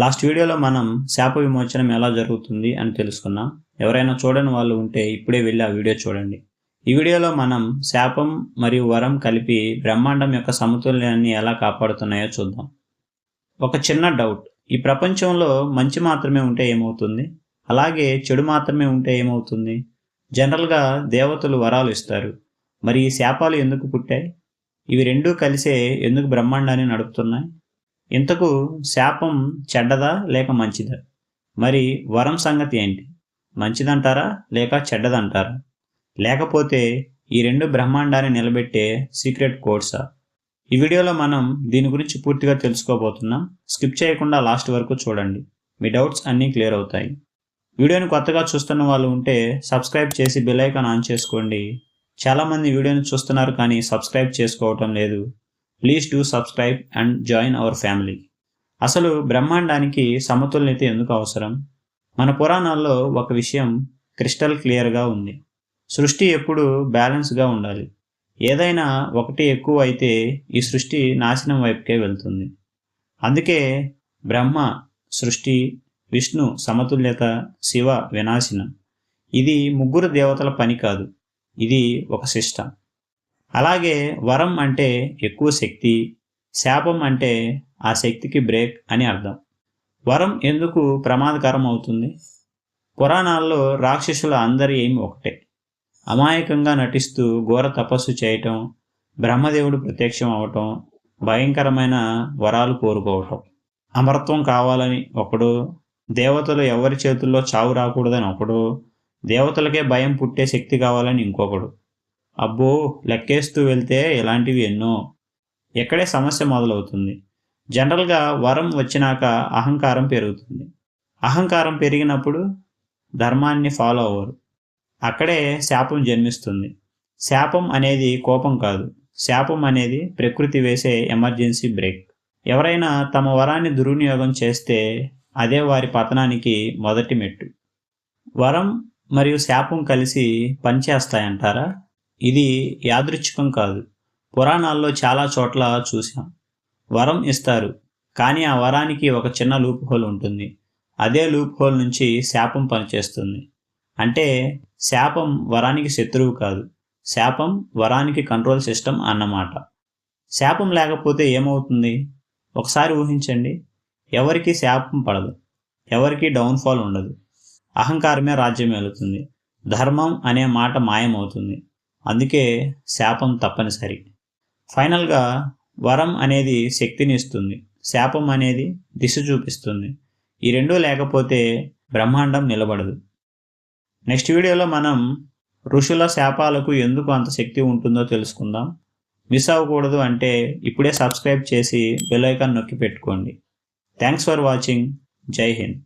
Last వీడియోలో మనం శాప విమోచనం ఎలా జరుగుతుంది అని తెలుసుకున్నాం. ఎవరైనా చూడని వాళ్ళు ఉంటే ఇప్పుడే వెళ్ళి ఆ వీడియో చూడండి. ఈ వీడియోలో మనం శాపం మరియు వరం కలిపి బ్రహ్మాండం యొక్క సమతుల్యాన్ని ఎలా కాపాడుతున్నాయో చూద్దాం. ఒక చిన్న డౌట్. ఈ ప్రపంచంలో మంచి మాత్రమే ఉంటే ఏమవుతుంది? అలాగే చెడు మాత్రమే ఉంటే ఏమవుతుంది? జనరల్గా దేవతలు వరాలు ఇస్తారు. మరి ఈ శాపాలు ఎందుకు పుట్టాయి? ఇవి రెండూ కలిసే ఎందుకు బ్రహ్మాండాన్ని నడుపుతున్నాయి? ఇంతకు శాపం చెడ్డదా లేక మంచిదా? మరి వరం సంగతి ఏంటి? మంచిదంటారా లేక చెడ్డదంటారా? లేకపోతే ఈ రెండు బ్రహ్మాండాన్ని నిలబెట్టే సీక్రెట్ కోడ్సా? ఈ వీడియోలో మనం దీని గురించి పూర్తిగా తెలుసుకోబోతున్నాం. స్కిప్ చేయకుండా లాస్ట్ వరకు చూడండి. మీ డౌట్స్ అన్నీ క్లియర్ అవుతాయి. వీడియోని కొత్తగా చూస్తున్న వాళ్ళు ఉంటే సబ్స్క్రైబ్ చేసి బెల్ ఐకాన్ ఆన్ చేసుకోండి. చాలామంది వీడియోని చూస్తున్నారు కానీ సబ్స్క్రైబ్ చేసుకోవటం లేదు. Please do subscribe and join our family అసలు బ్రహ్మాండానికి సమతుల్యత ఎందుకు అవసరం? మన పురాణాల్లో ఒక విషయం క్రిస్టల్ క్లియర్గా ఉంది. సృష్టి ఎప్పుడు బ్యాలెన్స్గా ఉండాలి. ఏదైనా ఒకటి ఎక్కువ అయితే ఈ సృష్టి నాశనం వైపుకే వెళ్తుంది. అందుకే బ్రహ్మ సృష్టి విష్ణు సమతుల్యత శివ వినాశనం. ఇది ముగ్గురు దేవతల పని కాదు. ఇది ఒక సిస్టమ్. అలాగే వరం అంటే ఎక్కువ శక్తి శాపం అంటే ఆ శక్తికి బ్రేక్ అని అర్థం. వరం ఎందుకు ప్రమాదకరం అవుతుంది పురాణాల్లో రాక్షసుల అందరి ఏమి ఒకటే. అమాయకంగా నటిస్తూ ఘోర తపస్సు చేయటం బ్రహ్మదేవుడు ప్రత్యక్షం అవటం భయంకరమైన వరాలు కోరుకోవటం. అమరత్వం కావాలని ఒకడు దేవతలు ఎవరి చేతుల్లో చావు రాకూడదని ఒకడు దేవతలకే భయం పుట్టే శక్తి కావాలని ఇంకొకడు. అబ్బో లెక్కేస్తూ వెళ్తే ఇలాంటివి ఎన్నో. ఎక్కడే సమస్య మొదలవుతుంది. జనరల్గా వరం వచ్చినాక అహంకారం పెరుగుతుంది. అహంకారం పెరిగినప్పుడు ధర్మాన్ని ఫాలో అవ్వరు. అక్కడే శాపం జన్మిస్తుంది. శాపం అనేది కోపం కాదు. శాపం అనేది ప్రకృతి వేసే ఎమర్జెన్సీ బ్రేక్. ఎవరైనా తమ వరాన్ని దుర్వినియోగం చేస్తే అదే వారి పతనానికి మొదటి మెట్టు. వరం మరియు శాపం కలిసి పనిచేస్తాయంటారా? ఇది యాదృచ్ఛికం కాదు. పురాణాల్లో చాలా చోట్ల చూశాం. వరం ఇస్తారు. కానీ ఆ వరానికి ఒక చిన్న లూప్ హోల్ ఉంటుంది. అదే లూప్ హోల్ నుంచి శాపం పనిచేస్తుంది. అంటే శాపం వరానికి శత్రువు కాదు. శాపం వరానికి కంట్రోల్ సిస్టమ్ అన్నమాట. శాపం లేకపోతే ఏమవుతుంది? ఒకసారి ఊహించండి. ఎవరికి శాపం పడదు. ఎవరికి డౌన్ఫాల్ ఉండదు. అహంకారమే రాజ్యం వెళుతుంది ధర్మం అనే మాట మాయమవుతుంది. అందుకే శాపం తప్పనిసరి. ఫైనల్గా వరం అనేది శక్తిని ఇస్తుంది. శాపం అనేది దిశ చూపిస్తుంది. ఈ రెండూ లేకపోతే బ్రహ్మాండం నిలబడదు. నెక్స్ట్ వీడియోలో మనం ఋషుల శాపాలకు ఎందుకు అంత శక్తి ఉంటుందో తెలుసుకుందాం. మిస్ అవ్వకూడదు అంటే ఇప్పుడే సబ్స్క్రైబ్ చేసి బెల్ ఐకాన్ నొక్కి పెట్టుకోండి. Thanks for watching. Jai Hind.